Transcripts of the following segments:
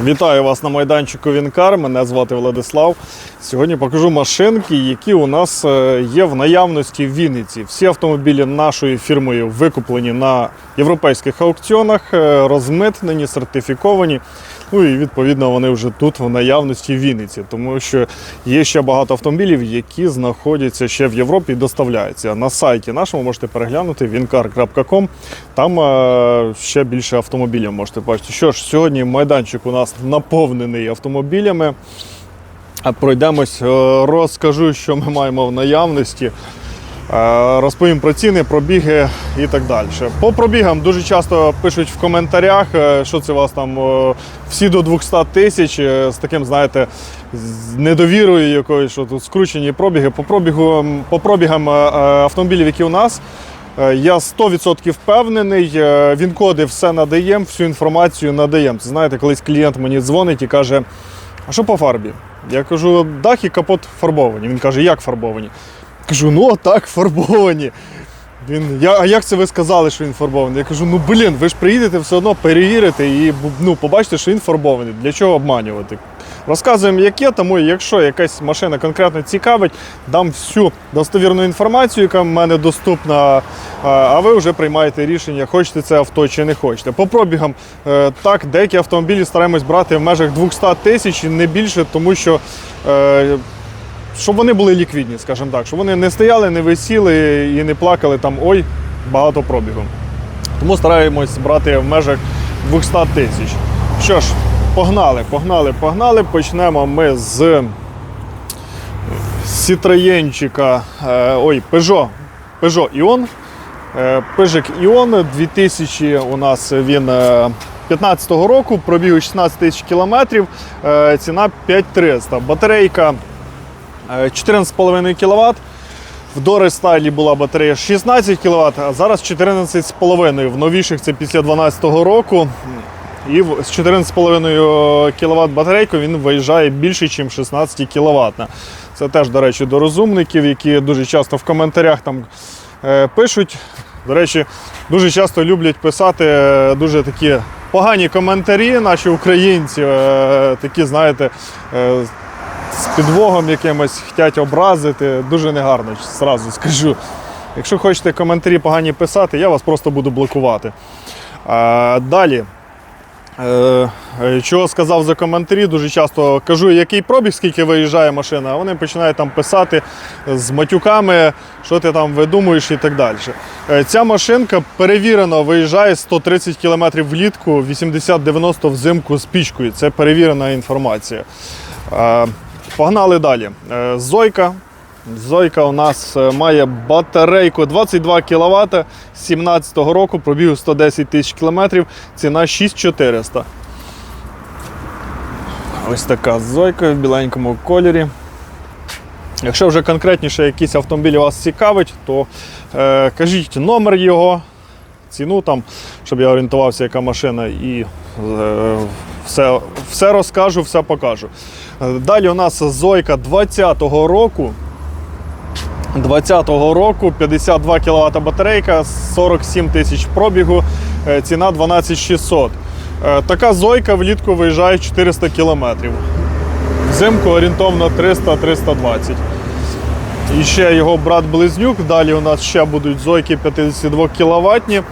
Вітаю вас на майданчику Вінкар. Мене звати Владислав. Сьогодні покажу машинки, які у нас е, є в наявності в Вінниці. Всі автомобілі нашою фірмою викуплені на європейських аукціонах, е, розмитнені, сертифіковані. Ну і відповідно вони вже тут в наявності в Вінниці, тому що є ще багато автомобілів, які знаходяться ще в Європі і доставляються. На сайті нашому можете переглянути wincar.com. Там е, ще більше автомобілів можете бачити. Що ж, сьогодні майданчик у нас наповнений автомобілями. Пройдемось, е, розкажу, що ми маємо в наявності. Е, Розповім про ціни, пробіги і так далі. По пробігам дуже часто пишуть в коментарях, е, що це у вас там е, всі до 200 тисяч з таким, знаєте, з недовірою якоюсь, що тут скручені пробіги. По, пробігу, по пробігам автомобілів, які у нас, я 100% впевнений. Він коди все надаємо, всю інформацію надаємо. Знаєте, колись клієнт мені дзвонить і каже, а що по фарбі? Я кажу, дах і капот фарбовані. Він каже, як фарбовані? Кажу, ну так, фарбовані. Він, я, а як це ви сказали, що він фарбований? Я кажу, ну блін, ви ж приїдете все одно перевірите і ну, побачите, що він фарбований. Для чого обманювати? Розказуємо, яке, тому якщо якась машина конкретно цікавить, дам всю достовірну інформацію, яка в мене доступна, а- а ви вже приймаєте рішення, хочете це авто чи не хочете. По пробігам, е, так, деякі автомобілі стараємось брати в межах 200 тисяч і не більше, тому що. Е, щоб вони були ліквідні, скажімо так, щоб вони не стояли, не висіли і не плакали там ой, багато пробігу. Тому стараємось брати в межах 200 тисяч. Що ж, погнали, погнали, погнали. Почнемо ми з Сітроєнчика, е, ой, Peugeot, Peugeot Ion. Е, Пежик Іон 2000 у нас він е, 15-го року, пробігу 16 тисяч кілометрів, е, ціна 5300. Батарейка е, 14,5 кВт. В Дори стайлі була батарея 16 кВт, а зараз 14,5. В новіших це після 12 року. І з 14,5 кВт батарейкою він виїжджає більше, ніж 16 кВт. Це теж, до речі, до розумників, які дуже часто в коментарях там е, пишуть. До речі, дуже часто люблять писати е, дуже такі погані коментарі, наші українці, е, такі, знаєте, е, з підвогом якимось хочуть образити. Дуже негарно, зразу скажу. Якщо хочете коментарі погані писати, я вас просто буду блокувати. А, далі. Е, е, Чого сказав за коментарі, дуже часто кажу, який пробіг, скільки виїжджає машина, а вони починають там писати з матюками, що ти там видумуєш і так далі. Е, Ця машинка перевірено виїжджає 130 км влітку, 80-90 взимку з пічкою. Це перевірена інформація. Погнали далі. Е, Зойка. Зойка у нас е, має батарейку 22 кВт 17-го року, пробігу 110 тисяч кілометрів, ціна 6400. Ось така зойка в біленькому кольорі. Якщо вже конкретніше якийсь автомобіль вас цікавить, то е, кажіть номер його, ціну там, щоб я орієнтувався, яка машина, і е, все, все розкажу, все покажу. Е, Далі у нас Зойка 20-го року. 20-го року 52 кВт батарейка, 47 тисяч пробігу, е, ціна 12600. Е, Така зойка влітку виїжджає 400 км. Взимку орієнтовно 300-320. І ще його брат-близнюк. Далі у нас ще будуть зойки 52 кВт.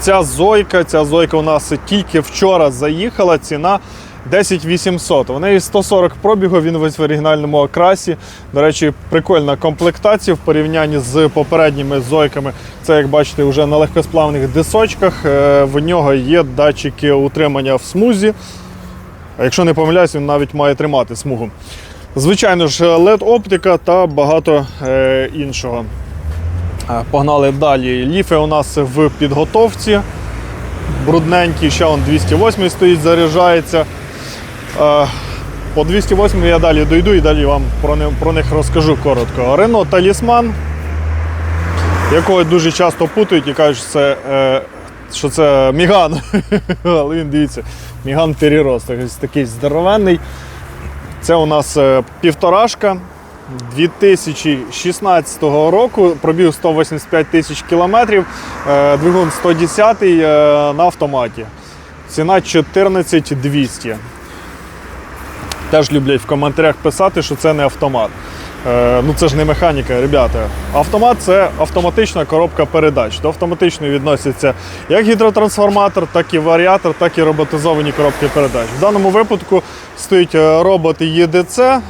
Ця зойка, ця зойка у нас тільки вчора заїхала. Ціна 10 800. У неї 140 пробігу, він весь в оригінальному окрасі. До речі, прикольна комплектація в порівнянні з попередніми зойками. Це, як бачите, вже на легкосплавних дисочках. Е, В нього є датчики утримання в смузі. Якщо не помиляюсь, він навіть має тримати смугу. Звичайно ж, LED-оптика та багато е, іншого. Е, Погнали далі. Ліфи у нас в підготовці. Брудненький, ще он 208 стоїть, заряджається. Е, По 208 я далі дойду і далі вам про них, розкажу коротко. Рено Талісман, якого дуже часто путають і кажуть, що це, е, що це Міган. Але він дивіться, Міган переросток, такий здоровенний. Це у нас півторашка 2016 року, пробіг 185 тисяч кілометрів, е, двигун 110 е, на автоматі. ціна 14200. Теж люблять в коментарях писати, що це не автомат. Е, ну це ж не механіка, ребята. Автомат це автоматична коробка передач. До автоматичної відносяться як гідротрансформатор, так і варіатор, так і роботизовані коробки передач. В даному випадку стоїть е, робот ЄДЦ е,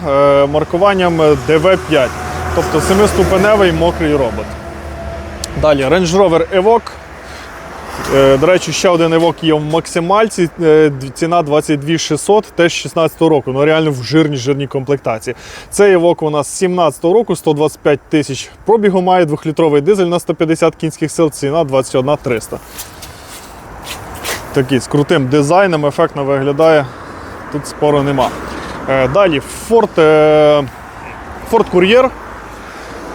маркуванням DV5, тобто семиступеневий мокрий робот. Далі Range Rover Evoque. Е, До речі, ще один Evoque є в максимальці. е, Ціна 22 600, теж 16 року. Ну реально в жирній жирній комплектації. Цей Evoque у нас 17 року, 125 тисяч пробігу має, двохлітровий дизель на 150 кінських сил, ціна 21 300. Такий з крутим дизайном, ефектно виглядає. Тут спору нема. Е, Далі Ford, Ford Courier.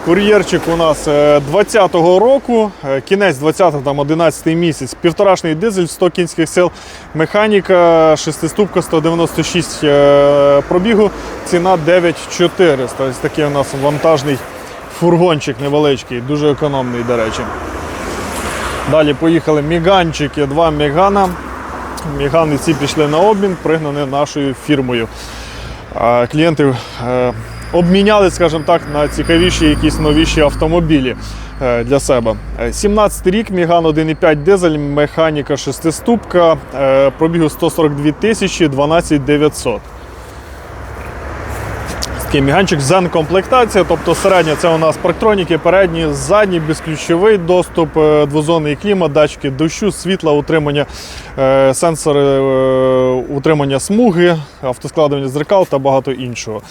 Кур'єрчик у нас е, 20-го року, е, кінець 20-го, там 11 місяць, півторашний дизель, 100 кінських сил, механіка, шестиступка 196 е, пробігу, ціна 9400. Ось такий у нас вантажний фургончик невеличкий, дуже економний, до речі. Далі поїхали міганчики, два мігана. Мігани ці пішли на обмін, пригнані нашою фірмою. Клієнти е, обміняли, скажімо так, на цікавіші якісь новіші автомобілі е, для себе. 17 рік, Міган 1,5 дизель, механіка шестиступка, е, пробігу 142 тисячі, 12 900. Такий міганчик Zen комплектація, тобто середня це у нас парктроніки, передні, задні, безключовий доступ, е, двозонний клімат, датчики дощу, світла, утримання, е, сенсори е, утримання смуги, автоскладування зеркал та багато іншого.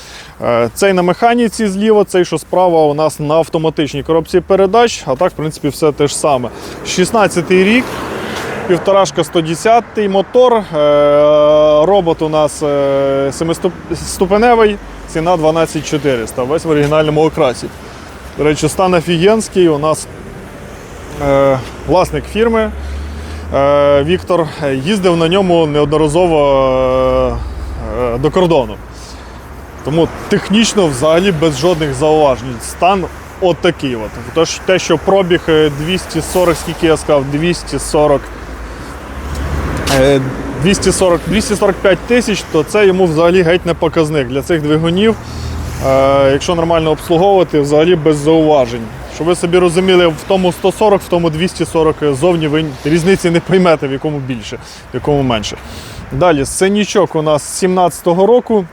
Цей на механіці зліва, цей, що справа, у нас на автоматичній коробці передач, а так, в принципі, все те ж саме. 16-й рік. Півторашка 110 мотор. Робот у нас семиступеневий, ціна 12400. Весь в оригінальному окрасі. До речі, стан офігенський. У нас е, власник фірми е, Віктор е, їздив на ньому неодноразово е, е, до кордону. Тому технічно взагалі без жодних зауважень. Стан от. От. Тож те, що пробіг е, 240, скільки я сказав, 240. е, 240, 245 тисяч, то це йому взагалі геть не показник для цих двигунів. Е, якщо нормально обслуговувати, взагалі без зауважень. Щоб ви собі розуміли, в тому 140, в тому 240 зовні ви різниці не поймете, в якому більше, в якому менше. Далі, сценічок у нас 17-го року.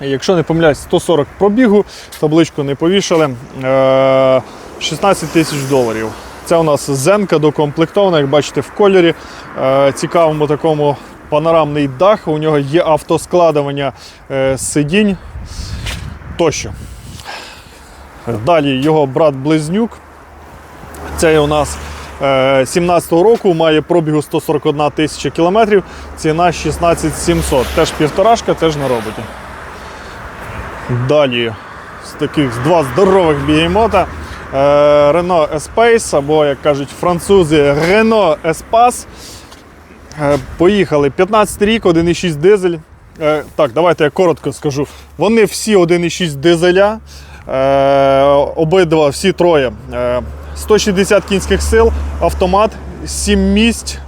Якщо не помиляюсь, 140 пробігу, табличку не повішали. Е, 16 тисяч доларів. Це у нас зенка докомплектована, як бачите, в кольорі. Е, Цікавому такому панорамний дах. У нього є автоскладування е, сидінь тощо. Далі його брат-близнюк. Цей у нас е, 17-го року має пробігу 141 тисяча кілометрів, ціна 16 700. Теж півторашка, теж на роботі. Далі з таких два здорових бігемота. Е, Renault Espace, або, як кажуть французи, Renault Espace. Е, Поїхали. 15 рік, 1,6 дизель. Е, Так, давайте я коротко скажу. Вони всі 1,6 дизеля. Е, Обидва, всі троє. Е, 160 кінських сил, автомат, 7 місць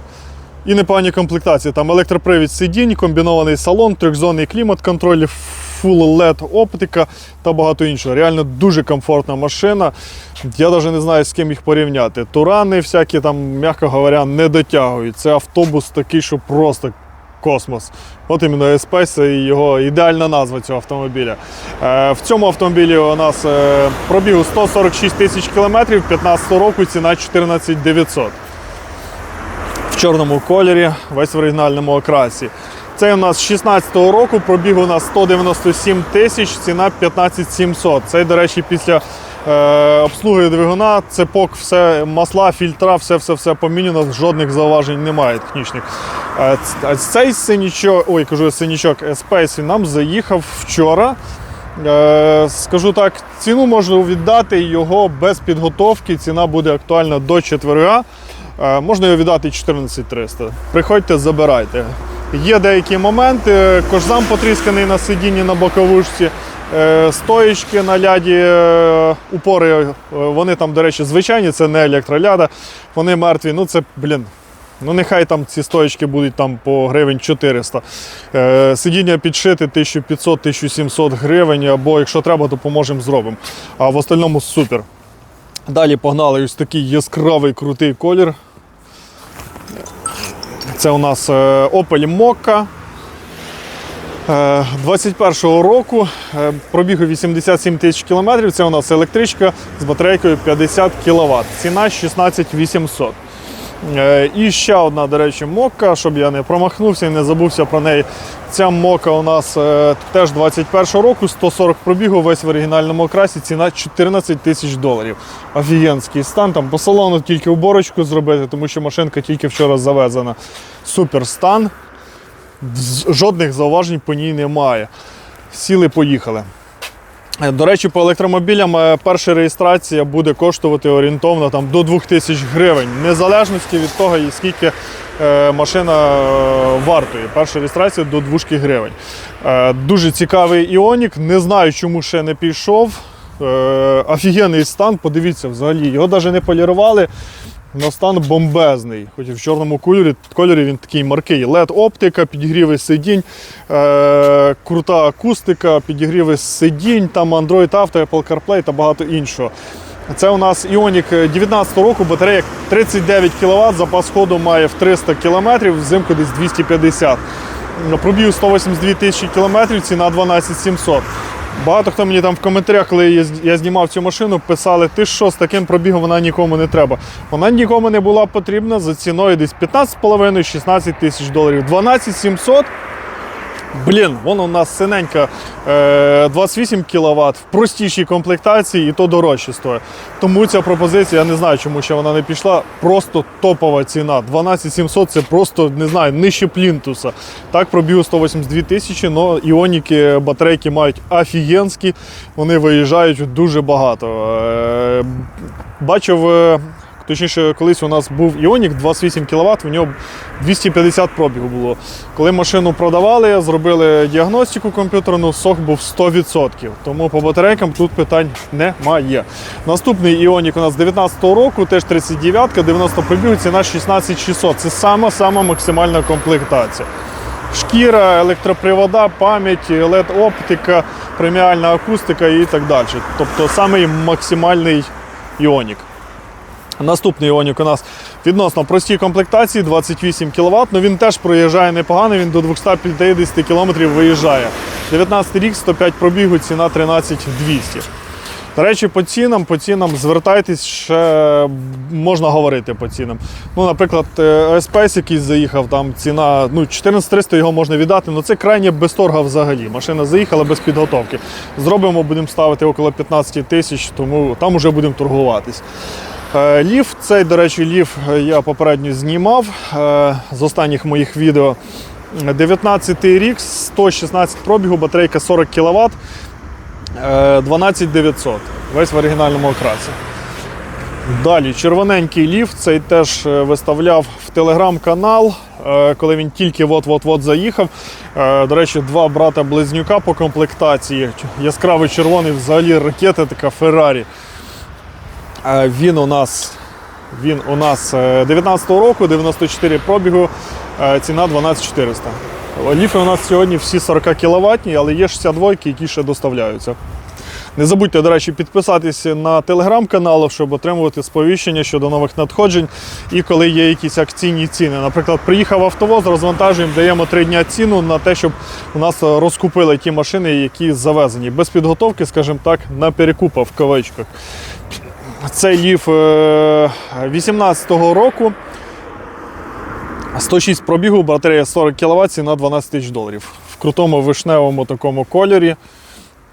і непогані комплектації. Там електропривід сидінь, комбінований салон, трьохзонний клімат, контроль, full LED оптика та багато іншого. Реально дуже комфортна машина. Я навіть не знаю, з ким їх порівняти. Турани всякі там, м'яко говоря, не дотягують. Це автобус такий, що просто космос. От іменно Espace і його ідеальна назва цього автомобіля. Е, в цьому автомобілі у нас е, пробігу 146 тисяч кілометрів, 15 року ціна 14 900 в чорному кольорі, весь в оригінальному окрасі. Це у нас 16-го року, пробіг у нас 197 тисяч, ціна 15 700. Це, до речі, після е, обслуги двигуна, цепок, все, масла, фільтра, все-все-все поміняно, жодних зауважень немає технічних. Е, цей синічок, ой, кажу, синічок Space, нам заїхав вчора. Е, скажу так, ціну можу віддати його без підготовки. Ціна буде актуальна до четверга. Е, Можна його віддати 14300. Приходьте, забирайте. Є деякі моменти. Кожзам потрісканий на сидінні на боковушці, е, стоїчки на ляді, е, упори. е, Вони там, до речі, звичайні, це не електроляда. Вони мертві. Ну це, блін, Ну, нехай там ці стоечки будуть там по гривень 400. Е, сидіння підшити 1500-1700 гривень, або якщо треба, то поможемо зробимо. А в остальному супер. Далі погнали ось такий яскравий крутий колір. Це у нас е, Opel Mokka. Е, 21-го року е, пробігу 87 тисяч кілометрів. Це у нас електричка з батарейкою 50 кВт. Ціна 16 800. Е, І ще одна, до речі, мокка, щоб я не промахнувся і не забувся про неї. Ця мокка у нас е, теж 21 року, 140 пробігу, весь в оригінальному окрасі, ціна 14 тисяч доларів. Офігенський стан. Там по салону тільки уборочку зробити, тому що машинка тільки вчора завезена. Супер стан. Жодних зауважень по ній немає. Сіли, поїхали. Е, До речі, по електромобілям е, перша реєстрація буде коштувати орієнтовно там, до 2000 гривень, незалежності від того, скільки е, машина вартує. Перша реєстрація до 2 гривень. Дуже цікавий іонік. Не знаю, чому ще не пішов. Офігенний стан, подивіться, взагалі, його навіть не полірували. Но стан бомбезний. Хоч і в чорному кольорі, кольорі він такий маркий. led оптика, підігріви сидінь, е, крута акустика, підігріви сидінь, там Android Auto, Apple CarPlay та багато іншого. Це у нас Ioniq 19 року, батарея 39 кВт, запас ходу має в 300 км, взимку десь 250 Пробіг 182 тисячі кілометрів, ціна 12 700. Багато хто мені там в коментарях, коли я знімав цю машину, писали, ти що з таким пробігом вона нікому не треба. Вона нікому не була потрібна за ціною десь 15,5-16 тисяч доларів. 12 700 Блін, вон у нас синенька е, 28 кВт в простішій комплектації і то дорожче стоїть. Тому ця пропозиція, я не знаю, чому ще вона не пішла. Просто топова ціна. 12 700 це просто не знаю, нижче плінтуса. Так, пробіг 182 тисячі, але іоніки батарейки мають офігенські, вони виїжджають дуже багато. Е, бачив. Точніше, колись у нас був Іонік 28 кВт, у нього 250 пробігу було. Коли машину продавали, зробили діагностику комп'ютерну, сок був 100%. Тому по батарейкам тут питань немає. Наступний Іонік у нас 19-го року, теж 39-ка, 90 пробігу, ціна 16600. Це сама-сама максимальна комплектація. Шкіра, електропривода, пам'ять, LED-оптика, преміальна акустика і так далі. Тобто самий максимальний Іонік. Наступний Іонік у нас відносно простій комплектації 28 кВт, але він теж проїжджає непогано, він до 250 км виїжджає. 19 рік, 105 пробігу, ціна 13 200. До речі, по цінам, по цінам звертайтесь, ще можна говорити по цінам. Ну, наприклад, ОСПС якийсь заїхав, там ціна ну, 14300 його можна віддати, але це крайне без торга взагалі. Машина заїхала без підготовки. Зробимо, будемо ставити около 15 тисяч, тому там вже будемо торгуватись. Е, Ліф, цей, до речі, ліф я попередньо знімав е, з останніх моїх відео. 19 рік, 116 пробігу, батарейка 40 кВт, 12900. Весь в оригінальному окрасі. Далі червоненький ліф, цей теж е, виставляв в телеграм-канал, е, коли він тільки от-от-от заїхав. Е, До речі, два брата-близнюка по комплектації. Яскравий червоний, взагалі ракета така Феррарі. Е, Він у нас, він у нас е, 19-го року, 94 пробігу, е, ціна 12400. Ліфи у нас сьогодні всі 40 кВт, але є 62, які ще доставляються. Не забудьте, до речі, підписатися на телеграм-канал, щоб отримувати сповіщення щодо нових надходжень і коли є якісь акційні ціни. Наприклад, приїхав автовоз, розвантажуємо, даємо 3 дня ціну на те, щоб у нас розкупили ті машини, які завезені. Без підготовки, скажімо так, на перекупа в кавичках. Цей ліф 18-го року. 106 пробігу, батарея 40 кВт, ціна 12 тисяч доларів. В крутому вишневому такому кольорі.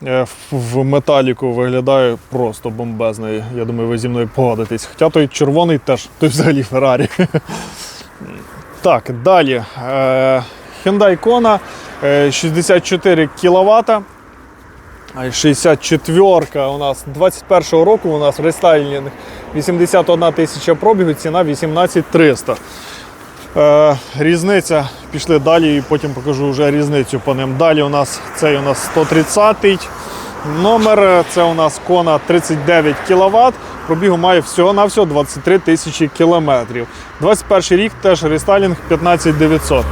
е, в- металіку виглядає просто бомбезно. Я думаю, ви зі мною погодитесь. Хоча той червоний теж, той взагалі Феррарі. Так, далі. Е, Hyundai Kona е, 64 кВт. 64 у нас 21-го року у нас рестайлінг 81 тисяча пробігу, ціна 18 300. Е, різниця, пішли далі і потім покажу вже різницю по ним. Далі у нас цей у нас 130-й, номер. е, Це у нас Кона 39 кВт. Пробігу має всього-навсього 23 тисячі кілометрів. 21 рік теж рестайлінг 15900.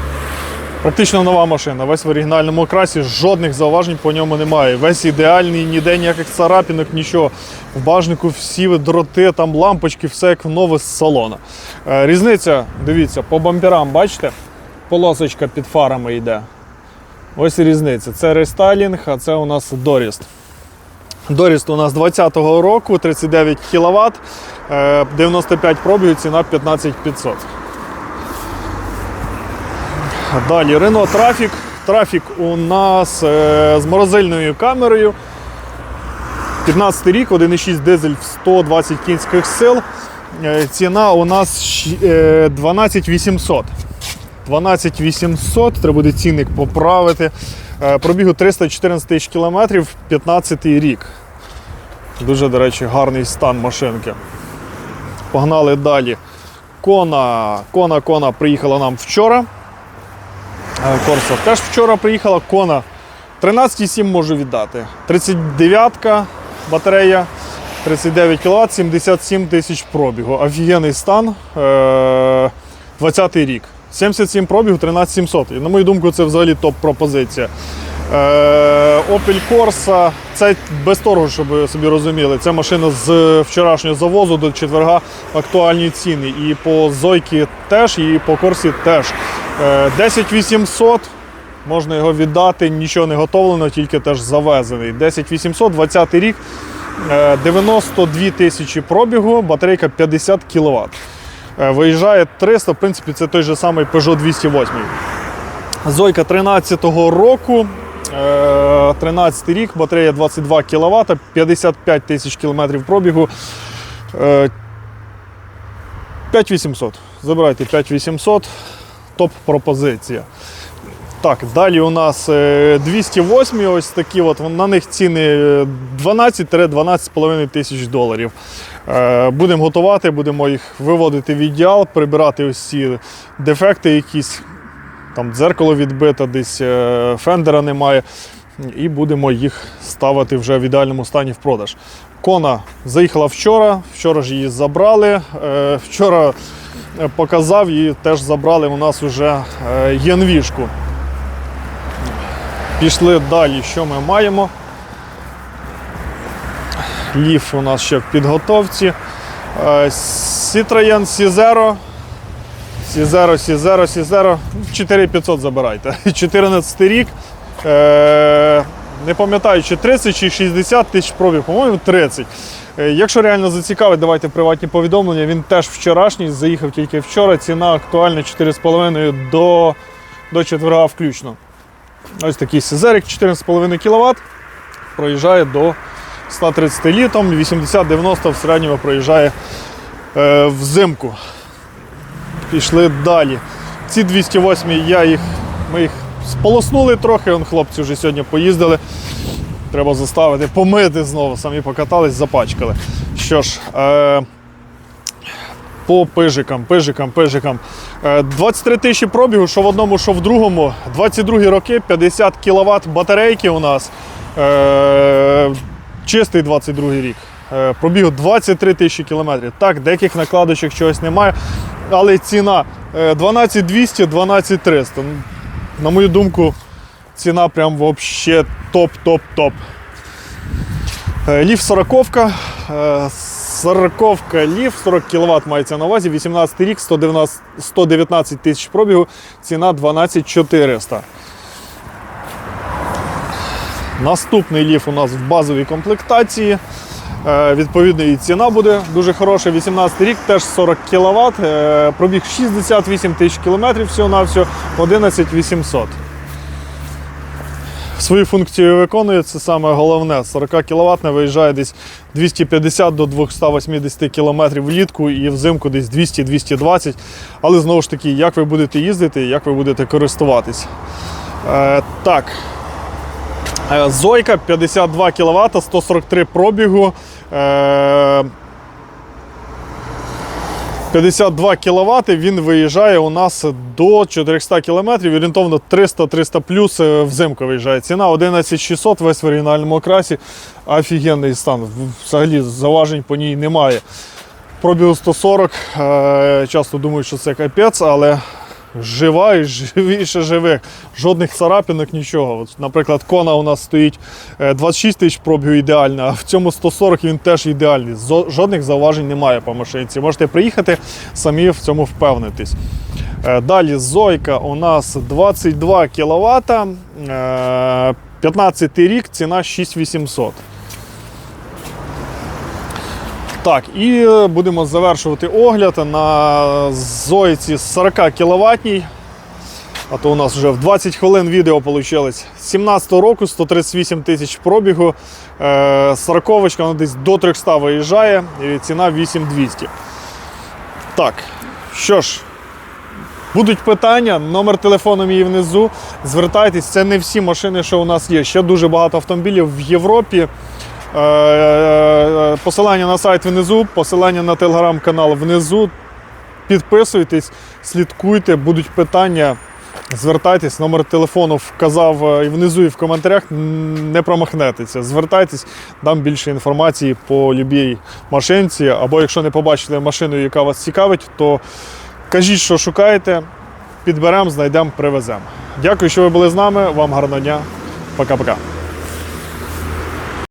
Практично нова машина, весь в оригінальному окрасі, жодних зауважень по ньому немає. Весь ідеальний, ніде ніяких царапінок, нічого. В бажнику всі дроти, там лампочки, все як нове з салона. Е, Різниця, дивіться, по бамперам, бачите, полосочка під фарами йде. Ось і різниця. Це рестайлінг, а це у нас Доріст. Доріст у нас 20-го року, 39 кВт, 95 пробігів, ціна 15500. Далі Renault Trafic. Трафік у нас е, з морозильною камерою. 15 рік, 1,6 дизель в 120 кінських сил. Е, Ціна у нас щ- е, 12800. 12800, треба буде цінник поправити. Е, Пробігу 314 тисяч кілометрів, 15 рік. Дуже, до речі, гарний стан машинки. Погнали далі. Кона, Кона, Кона приїхала нам вчора. Е, Корса теж вчора приїхала. Кона 13,7 можу віддати. 39-ка батарея, 39 кВт, 77 тисяч пробігу. Офігенний стан. Е, 20-й рік. 77 пробігу, 13700. І на мою думку, це взагалі топ-пропозиція. Е, Opel Corsa, це без торгу, щоб ви собі розуміли. Це машина з вчорашнього завозу до четверга актуальні ціни. І по Зойки теж, і по Корсі теж. Е, 10800. Можна його віддати, нічого не готовлено, тільки теж завезений. 10800, 20 рік, е, 92 тисячі пробігу, батарейка 50 кВт. Виїжджає 300, в принципі, це той же самий Peugeot 208. Зойка 13-го року, е, 13 рік, батарея 22 кВт, 55 тисяч кілометрів пробігу. Е, 5800. Забирайте 5800. Топ-пропозиція. Так, далі у нас е, 208 ось такі, от, на них ціни е, 12-12,5 тисяч доларів. Е, Будемо готувати, будемо їх виводити в ідеал, прибирати ці дефекти якісь, там дзеркало відбите, десь е, фендера немає. І будемо їх ставити вже в ідеальному стані в продаж. Кона заїхала вчора, вчора ж її забрали. Е, Вчора е, показав і теж забрали у нас вже е, єнвішку. Пішли далі, що ми маємо. Ліф у нас ще в підготовці. Е, Citroen C0. C0, C0, C0. 4500 забирайте. 14 рік. Е, Не пам'ятаю, чи 30 чи 60 тисяч пробіг, по-моєму, 30. Е, Якщо реально зацікавить, давайте приватні повідомлення. Він теж вчорашній, заїхав тільки вчора. Ціна актуальна 4,5 до, до четверга включно. Ось такий Сезерик 14,5 кВт. Проїжджає до 130 літом, 80-90 в середньому проїжджає е, взимку. Пішли далі. Ці 208 я їх, ми їх сполоснули трохи, он хлопці вже сьогодні поїздили. Треба заставити, помити знову, самі покатались, запачкали. Що ж, е, по пижикам, пижикам, пижикам. Е, 23 тисячі пробігу, що в одному, що в другому. 22 роки, 50 кВт батарейки у нас. Е, чистий 22 рік. Е, пробігу 23 тисячі кілометрів. Так, деяких накладочок чогось немає, але ціна е, 12200, 12300. Ну, На мою думку, ціна прям вообще топ-топ-топ. Е, Ліф 40 40 ліф, 40 кВт мається на увазі, 18 рік, 119 119 тисяч пробігу, ціна 12400. Наступний ліф у нас в базовій комплектації. Е, Відповідно, і ціна буде дуже хороша. 18 рік, теж 40 кВт, пробіг 68 тисяч кілометрів всього-навсього, 11 800. Свою функцію виконує, це саме головне. 40 кВт виїжджає десь 250 до 280 км влітку і взимку десь 200-220. Але знову ж таки, як ви будете їздити, як ви будете користуватись. Е, так. Е, Зойка 52 кВт, 143 пробігу. Е, 52 кВт, він виїжджає у нас до 400 км, орієнтовно 300-300 плюс е, взимку виїжджає. Ціна 11600, весь в оригінальному окрасі. Офігенний стан. Взагалі заважень по ній немає. Пробігу 140. е, Часто думаю, що це капець, але жива і живіше живих. Жодних царапинок, нічого. От, наприклад, кона у нас стоїть е, 26 тисяч пробігу ідеально, а в цьому 140 він теж ідеальний. Жодних зауважень немає по машинці. Можете приїхати, самі в цьому впевнитись. Е, Далі Зойка у нас 22 кВт, 15 рік, ціна 6800. Так, і е, будемо завершувати огляд на Зойці 40 кВт. А то у нас вже в 20 хвилин відео вийшло. 17 року, 138 тисяч пробігу. Е, 40 вона десь до 300 виїжджає, і ціна 8200. Так, що ж, будуть питання, номер телефону мій внизу. Звертайтесь, це не всі машини, що у нас є. Ще дуже багато автомобілів в Європі. Е, Посилання на сайт внизу, посилання на телеграм-канал внизу. Підписуйтесь, слідкуйте, будуть питання. Звертайтесь, номер телефону вказав е, і внизу, і в коментарях. Не промахнетеся. Звертайтесь, дам більше інформації по любій машинці. Або якщо не побачили машину, яка вас цікавить, то кажіть, що шукаєте, підберемо, знайдемо, привеземо. Дякую, що ви були з нами. Вам гарного дня. Пока-пока.